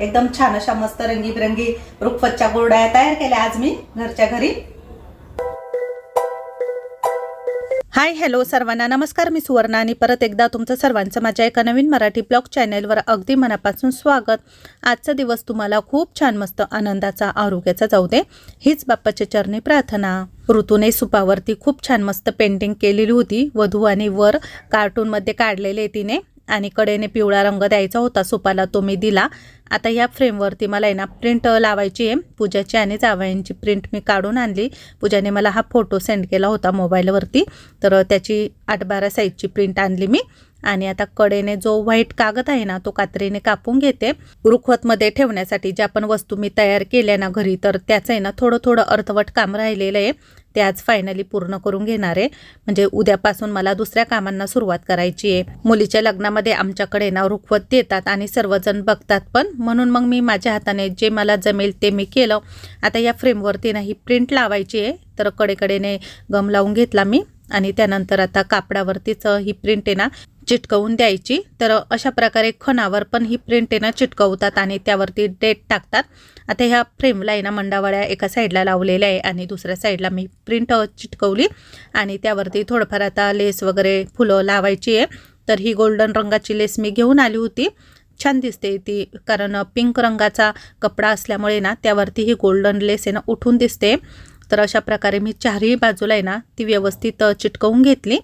एकदम छान अशा मस्त रंगीबिरंगी रुखवतच्या गोरड्या तयार केल्या आज मी घरच्या घरी. हाय हॅलो सर्वांना. नमस्कार मी सुवर्णा आणि परत एकदा तुमचं सर्वांचं माझ्या एका नवीन मराठी ब्लॉग चॅनेलवर अगदी मनापासून स्वागत. आजचा दिवस तुम्हाला खूप छान मस्त आनंदाचा आरोग्याचा जाऊ दे. हीच बाप्पाच्या चरणी प्रार्थना. ऋतूने सुपावरती खूप छान मस्त पेंटिंग केलेली होती. वधू आणि वर कार्टूनमध्ये काढलेले तिने. आणि कडेने पिवळा रंग द्यायचा होता सुपाला तो मी दिला. आता या फ्रेमवरती मला आहे ना प्रिंट लावायची आहे. पूजाची आणि जावयांची प्रिंट मी काढून आणली. पूजाने मला हा फोटो सेंड केला होता मोबाईलवरती. तर त्याची आठ बारा साईजची प्रिंट आणली मी. आणि आता कडेने जो व्हाईट कागद आहे ना तो कात्रीने कापून घेते. रुखवतमध्ये ठेवण्यासाठी ज्या पण वस्तू मी तयार केल्या ना घरी तर त्याचं आहे ना थोडं थोडं अर्धवट काम राहिलेलं आहे. ते आज फायनली पूर्ण करून घेणार आहे. म्हणजे उद्यापासून मला दुसऱ्या कामांना सुरुवात करायची आहे. मुलीच्या लग्नामध्ये आमच्याकडे ना रुखवत येतात आणि सर्वजण बघतात पण. म्हणून मग मी माझ्या हाताने जे मला जमेल ते मी केलं. आता या फ्रेमवरती ना ही प्रिंट लावायची आहे. तर कडेकडेने गम लावून घेतला मी. आणि त्यानंतर आता कापडावरतीच ही प्रिंट आहे ना चिटकवून द्यायची. तर अशा प्रकारे खणावर पण ही प्रिंट आहे ना चिटकवतात आणि त्यावरती डेट टाकतात. आता ह्या फ्रेमला आहे ना मंडावळ्या एका साईडला लावलेल्या आहे आणि दुसऱ्या साईडला मी प्रिंट चिटकवली. आणि त्यावरती थोडंफार आता लेस वगैरे फुलं लावायची आहे. तर ही गोल्डन रंगाची लेस मी घेऊन आली होती. छान दिसते ती कारण पिंक रंगाचा कपडा असल्यामुळे ना त्यावरती ही गोल्डन लेस आहे ना उठून दिसते. तर अशा प्रकारे मी चारही बाजूला आहे ना ती व्यवस्थित चिटकवून घेतली.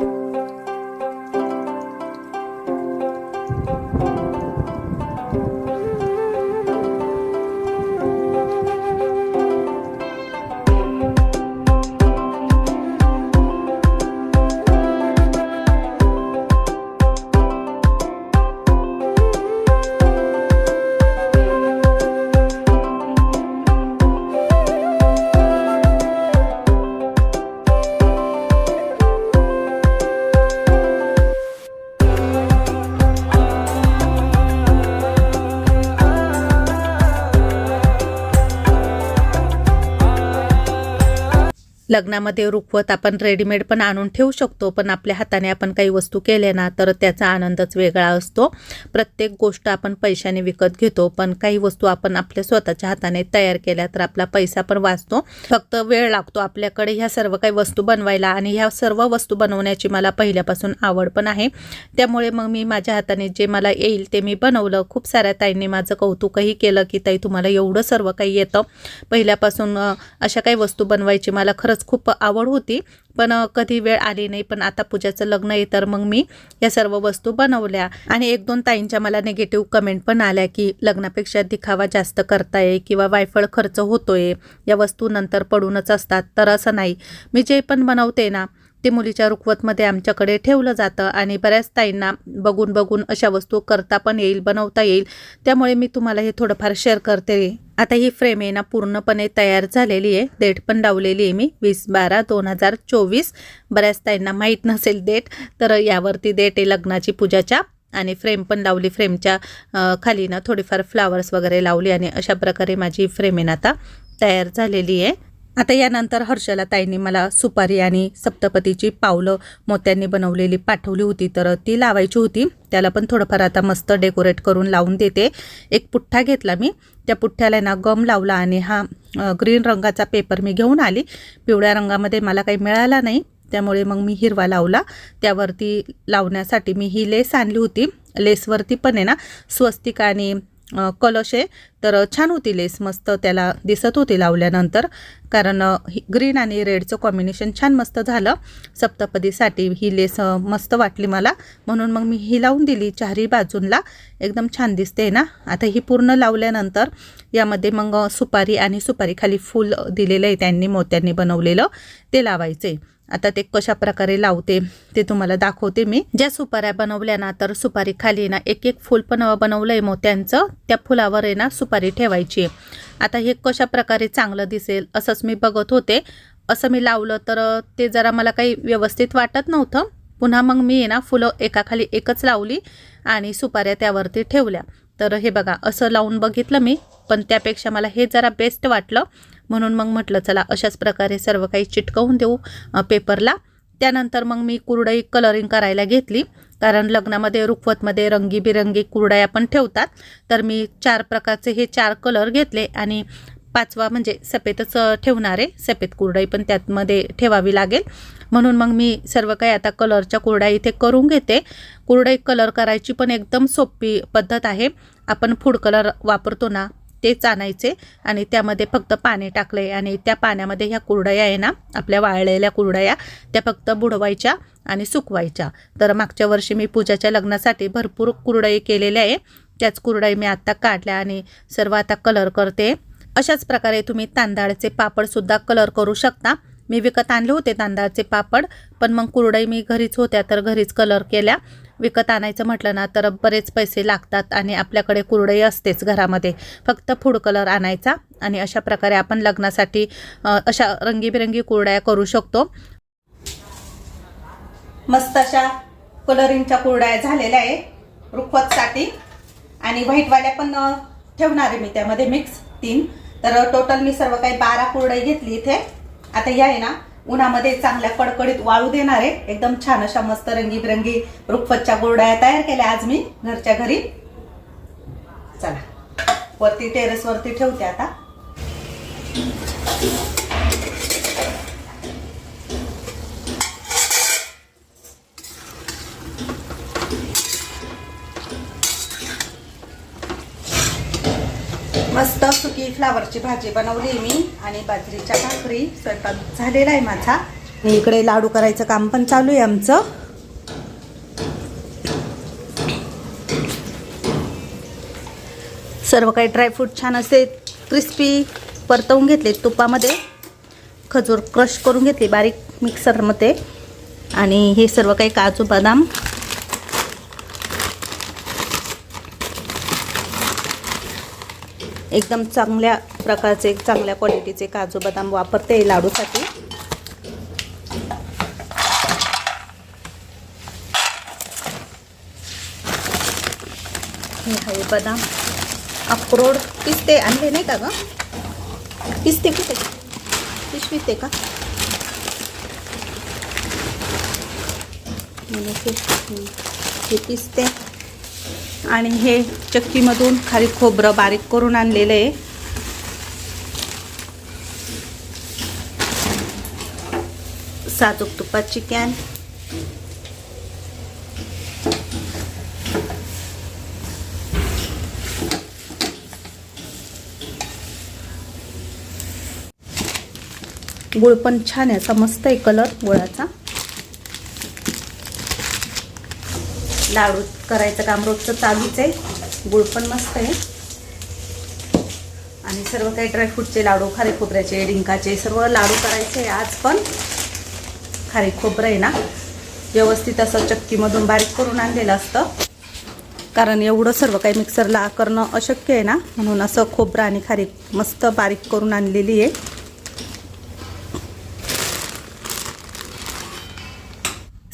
लग्नामध्ये रुखवत आपण रेडीमेड पण आणून ठेवू शकतो पण आपल्या हाताने आपण काही वस्तू केल्या ना तर त्याचा आनंदच वेगळा असतो. प्रत्येक गोष्ट आपण पैशाने विकत घेतो पण काही वस्तू आपण आपल्या स्वतःच्या हाताने तयार केल्या तर आपला पैसा पण वाचतो. फक्त वेळ लागतो आपल्याकडे ह्या सर्व काही वस्तू बनवायला आणि ह्या सर्व वस्तू बनवण्याची मला पहिल्यापासून आवड पण आहे. त्यामुळे मग मी माझ्या हाताने जे मला येईल ते मी बनवलं. खूप साऱ्या ताईंनी माझं कौतुकही केलं की ताई तुम्हाला एवढं सर्व काही येतं. पहिल्यापासून अशा काही वस्तू बनवायची मला खरंच खूप आवड होती. पण कधी वेळ आली नाही पण आता पूजाचं लग्न आहे तर मग मी या सर्व वस्तू बनवल्या. आणि एक दोन ताईंच्या मला निगेटिव्ह कमेंट पण आल्या की लग्नापेक्षा दिखावा जास्त करताय किंवा वायफळ खर्च होतोय या वस्तू नंतर पडूनच असतात. तर असं नाही. मी जे पण बनवते ना ते मुलीच्या रुखवतमध्ये आमच्याकडे ठेवलं जातं आणि बऱ्याच ताईंना बघून बघून अशा वस्तू करता पण येईल बनवता येईल. त्यामुळे मी तुम्हाला हे थोडंफार शेअर करते. आता ही फ्रेम आहे ना पूर्णपणे तयार झालेली आहे. डेट पण लावलेली आहे मी वीस बारा दोन हजार चोवीस. बऱ्याच ताईंना माहीत नसेल डेट तर यावरती डेट आहे लग्नाची पूजाच्या. आणि फ्रेम पण लावली फ्रेमच्या खाली ना थोडीफार फ्लावर्स वगैरे लावली आणि अशा प्रकारे माझी फ्रेम आहे ना आता तयार झालेली आहे. आता यानंतर हर्षला ताईंनी मला सुपारी आणि सप्तपतीची पावलं मोत्यांनी बनवलेली पाठवली होती तर ती लावायची होती. त्याला पण थोडंफार आता मस्त डेकोरेट करून लावून देते. एक पुठ्ठा घेतला मी. त्या पुठ्ठ्याला ना गम लावला आणि हा ग्रीन रंगाचा पेपर मी घेऊन आली. पिवळ्या रंगामध्ये मला काही मिळाला नाही. त्यामुळे मग मी हिरवा लावला. त्यावरती लावण्यासाठी मी ही लेस आणली होती. लेसवरती पण आहे ना स्वस्तिक आणि कलश आहे. तर छान होती लेस. मस्त त्याला दिसत होती लावल्यानंतर. कारण ही- ग्रीन आणि रेडचं कॉम्बिनेशन छान मस्त झालं. सप्तपदीसाठी ही लेस मस्त वाटली मला. म्हणून मग मी ही लावून दिली चारही बाजूंला. एकदम छान दिसते ना. आता ही पूर्ण लावल्यानंतर यामध्ये मग सुपारी आणि सुपारी खाली फूल दिलेलं आहे त्यांनी मोत्यांनी बनवलेलं. ते लावायचे. आता ते कशा प्रकारे लावते ते तुम्हाला दाखवते मी. ज्या सुपाऱ्या बनवल्या ना तर सुपारी खाली ना एक एक फूल पण बनवलंय मोत्यांचं त्या फुलावर आहे ना सुपारी ठेवायची आता हे कशा प्रकारे चांगलं दिसेल असंच मी बघत होते. असं मी लावलं तर ते जरा मला काही व्यवस्थित वाटत नव्हतं. पुन्हा मग मी आहे ना फुलं एकाखाली एकच लावली आणि सुपाऱ्या त्यावरती ठेवल्या. तर हे बघा असं लावून बघितलं मी. पण त्यापेक्षा मला हे जरा बेस्ट वाटलं. म्हणून मग म्हटलं चला अशाच प्रकारे सर्व काही चिटकवून देऊ पेपरला. त्यानंतर मग मी कुरडई कलरिंग करायला घेतली कारण लग्नामध्ये रुखवतमध्ये रंगीबिरंगी कुरडया पण ठेवतात. तर मी चार प्रकारचे हे चार कलर घेतले आणि पाचवा म्हणजे सफेदच ठेवणार आहे सफेद कुरडई पण त्यातमध्ये ठेवावी लागेल. म्हणून मग मी सर्व काही आता कलरच्या कुरड्या इथे करून घेते. कुरडई कलर करायची पण एकदम सोपी पद्धत आहे. आपण फूड कलर वापरतो ना तेच आणायचे आणि त्यामध्ये फक्त पाणी टाकले आणि त्या पाण्यामध्ये ह्या कुरडया आहे ना आपल्या वाळलेल्या कुरडया त्या फक्त बुडवायच्या आणि सुकवायच्या. तर मागच्या वर्षी मी पूजाच्या लग्नासाठी भरपूर कुरडई केलेल्या आहे. त्याच कुरडई मी आत्ता काढल्या आणि सर्व आता कलर करते. अशाच प्रकारे तुम्ही तांदळाचे पापडसुद्धा कलर करू शकता. मी विकत आणले होते तांदळाचे पापड पण मग कुरडई मी घरीच होत्या तर घरीच कलर केल्या. विकत आणायचं म्हटलं ना तर बरेच पैसे लागतात आणि आपल्याकडे कुरडई असतेच घरामध्ये. फक्त फूड कलर आणायचा आणि अशा प्रकारे आपण लग्नासाठी अशा रंगीबिरंगी कुरड्या करू शकतो. मस्त अशा कलरिंगच्या कुरड्या झालेल्या आहे रुखवतसाठी. आणि व्हाईटवाल्या पण ठेवणार आहे मी त्यामध्ये मिक्स तीन. तर टोटल मी सर्व काही बारा कुरडई घेतली इथे. आता या आहे ना उन्हामध्ये चांगल्या कडकडीत वाळू देणार आहे. एकदम छान अशा मस्त रंगीबिरंगी रुखवतच्या गोरड्या तयार केल्या आज मी घरच्या घरी. चला. वरती टेरेसवरती ठेवते आता. ही फ्लावरची भाजी बनवली मी आणि बाजरीच्या भाकरी स्वयंपाक झालेला आहे माझा. मी इकडे लाडू करायचं काम पण चालू आहे आमचं. सर्व काही ड्रायफ्रूट छान असे क्रिस्पी परतवून घेतले तुपामध्ये. खजूर क्रश करून घेतली बारीक मिक्सरमध्ये आणि हे सर्व काही काजू बदाम एकदम चांगल्या प्रकारचे चांगल्या क्वालिटीचे काजू बदाम वापरते लाडूसाठी. हे बदाम अक्रोड पिस्ते आणले नाही का ग? पिस्ते कुठे? पिशवीते आहे का? हे पिस्ते. आणि हे चक्कीमधून खाली खोबरं बारीक करून आणलेलं आहे. साजूक तुपाची कॅन. गुळ पण छान आहे असा मस्त आहे कलर गुळाचा. लाडू करायचं काम रोजचं चालूच आहे. गुळ पण मस्त आहे. आणि सर्व काही ड्रायफ्रूटचे लाडू खारे खोबऱ्याचे डिंकाचे सर्व लाडू करायचे आज पण. खारे खोबरं आहे ना? व्यवस्थित असं चक्कीमधून बारीक करून आणलेलं असतं. कारण एवढं सर्व काही मिक्सरला करणं अशक्य आहे ना? म्हणून असं खोबरं आणि खारीक मस्त बारीक करून आणलेली आहे.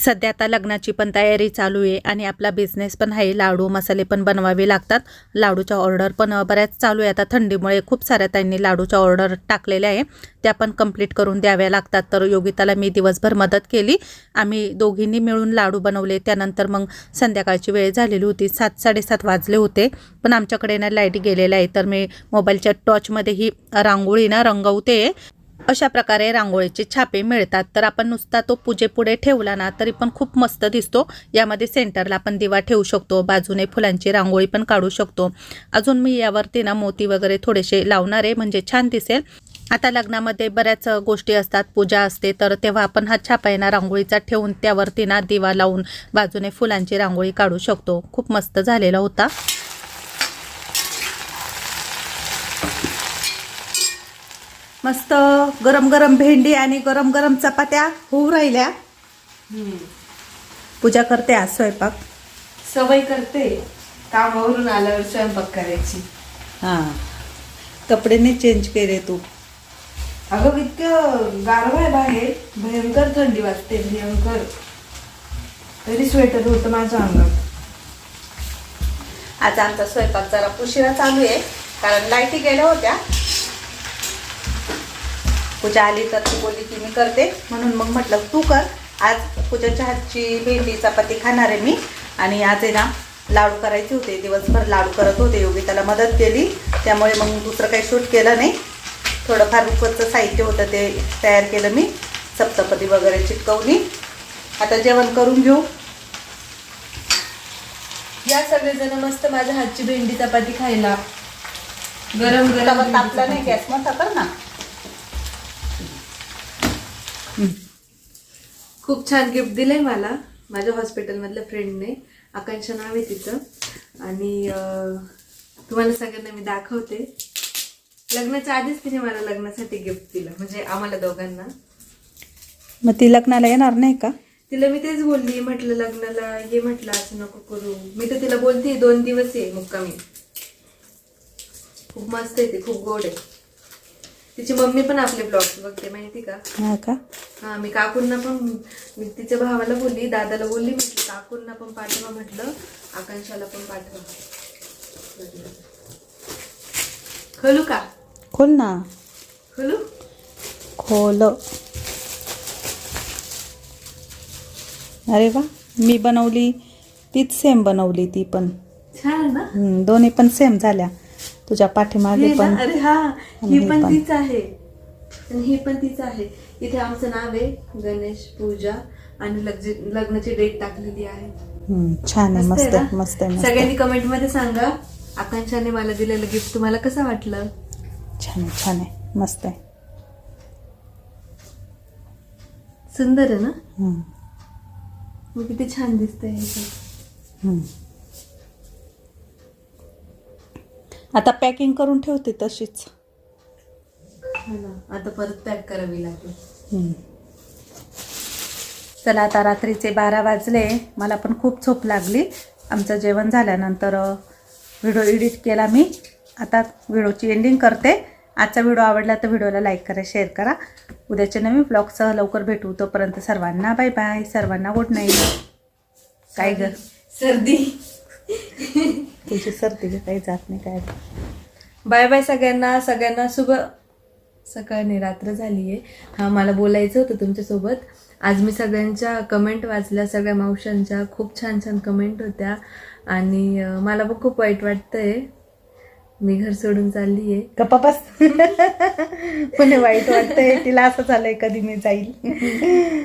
सध्या आता लग्नाची पण तयारी चालू आहे आणि आपला बिझनेस पण आहे. लाडू मसाले पण बनवावे लागतात. लाडूच्या ऑर्डर पण बऱ्याच चालू आहे. आता थंडीमुळे खूप साऱ्या त्यांनी लाडूच्या ऑर्डर टाकलेल्या आहे. त्या पण कंप्लीट करून द्याव्या लागतात. तर योगिताला मी दिवसभर मदत केली. आम्ही दोघींनी मिळून लाडू बनवले. त्यानंतर मग संध्याकाळची वेळ झालेली होती. सात साडेसात वाजले होते. पण आमच्याकडे ना लाइट गेलेल्या आहे. तर मी मोबाईलच्या टॉचमध्येही रांगोळी ना रंगवते. अशा प्रकारे रांगोळीचे छापे मिळतात. तर आपण नुसता तो पूजेपुढे ठेवला ना तरी पण खूप मस्त दिसतो. यामध्ये सेंटरला आपण दिवा ठेवू शकतो बाजूने फुलांची रांगोळी पण काढू शकतो. अजून मी यावरती ना मोती वगैरे थोडेसे लावणार आहे म्हणजे छान दिसेल. आता लग्नामध्ये बऱ्याच गोष्टी असतात पूजा असते तर तेव्हा आपण हा छापा आहे ना रांगोळीचा ठेवून त्यावरती ना दिवा लावून बाजूने फुलांची रांगोळी काढू शकतो. खूप मस्त झालेला होता. मस्त गरम गरम भेंडी आणि गरम गरम चपात्या होऊ राहिल्या. पूजा करते आज स्वयंपाक. सवय करते. कामावरून आल्यावर स्वयंपाक करायची. हां. कपडे नाही चेंज केले तू. अगं इतकं गारवा आहे बाहेर. भयंकर थंडी वाजते भयंकर. तरी स्वेटर होतं माझ्या अंगात. आज आमचा स्वयंपाक जरा उशिरा चालू आहे कारण लाईटी गेल्या होत्या. पूजा आली तर ती बोलली की मी करते. म्हणून मग म्हटलं तू कर. आज पूजाच्या हातची भेंडी चपाती खाणार आहे मी. आणि आज आहे ना लाडू करायचे होते. दिवसभर लाडू करत होते. योगी त्याला मदत केली. त्यामुळे मग दुसरं काही शूट केलं नाही. थोडंफार रुपचं साहित्य होतं ते तयार केलं मी. सप्तपदी वगैरे चिटकवली. आता जेवण करून घेऊ. या सगळेजण मस्त माझ्या हातची भेंडी चपाती खायला. गरम गरम तापला नाही. गॅस मोठा कर ना. खूप छान गिफ्ट दिलंय मला माझ्या हॉस्पिटलमधल्या फ्रेंडने आकांक्षा नाव आहे तिचं. आणि तुम्हाला सगळ्यांना मी दाखवते. लग्नाच्या आधीच तिने मला लग्नासाठी गिफ्ट दिलं म्हणजे आम्हाला दोघांना. मग ती लग्नाला येणार नाही का? तिला मी तेच बोलली म्हटलं लग्नाला ये म्हटलं असं नको करू. मी तर तिला बोलते दोन दिवस ये मुक्कामी. खूप मस्त आहे ती खूप गोड आहे. तिची मम्मी पण आपले ब्लॉग्स बघते माहिती का? हा का? हा मी काकूंना पण मी तिच्या भावाला बोलली दादाला बोलली म्हटलं काकूंना पण पाठवा म्हटलं आकांक्षाला पण पाठवा. खोलू का? खोल ना. खोलू? खोल. अरे वा मी बनवली तीच सेम बनवली ती पण. छान ना? हम्म, दोन्ही पण सेम झाल्या. तुझ्या पाठीमागे पण? अरे हा ही पण. तीच आहे. आणि ही पण तीच आहे. इथे आमचं नाव आहे गणेश पूजा आणि लग्न- लग्नाची डेट टाकलेली आहे. छान आहे मस्त मस्त सगळ्यांनी. कमेंटमध्ये सांगा आकांक्षाने मला दिलेलं गिफ्ट तुम्हाला कसं वाटलं? छान आहे छान आहे मस्त आहे. सुंदर आहे ना? मग किती छान दिसतंय हे पण. हम्म. आता पॅकिंग करून ठेवते तशीच. हो आता परत पॅक करावी लागेल. चला आता रात्रीचे बारा वाजले. मला पण खूप झोप लागली. आमचं जेवण झाल्यानंतर व्हिडिओ एडिट केला मी. आता व्हिडिओची एंडिंग करते. आजचा व्हिडिओ आवडला तर व्हिडिओला लाईक करा शेअर करा. उद्याच्या नवीन ब्लॉगसह लवकर भेटू. तोपर्यंत सर्वांना बाय बाय सर्वांना गुड नाईट काय ग सर्दी. तुझी सर्दी काही जात नाही काय? बाय बाय सगळ्यांना. सगळ्यांना शुभ सकाळ. नाही रात्र झाली आहे हा मला बोलायचं होतं तुमच्यासोबत. आज मी सगळ्यांच्या कमेंट वाचल्या. सगळ्या मावशांच्या खूप छान छान कमेंट होत्या. आणि मला पण खूप वाईट वाटतंय. मी घर सोडून चालली आहे गप्पा बस. पुणे वाईट वाटतंय. तिला असं झालंय कधी मी जाईल.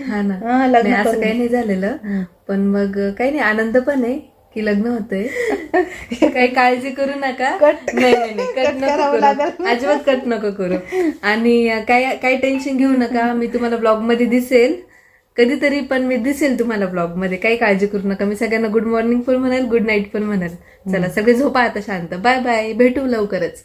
हा ना. लग्न असं. काही नाही झालेलं. पण मग काही नाही आनंद पण आहे. की लग्न होतंय. काही काळजी करू नका. कट- नाही नाही नाही, कट नको करू. अजिबात कट नको करू. आणि काय काही टेन्शन घेऊ नका. मी तुम्हाला ब्लॉगमध्ये दिसेल. कधीतरी पण मी दिसेल तुम्हाला ब्लॉगमध्ये. काही काळजी करू नका. मी सगळ्यांना गुड मॉर्निंग पण म्हणाल गुड नाईट पण म्हणाल. चला सगळे झोपा आता शांत. बाय बाय भेटू लवकरच.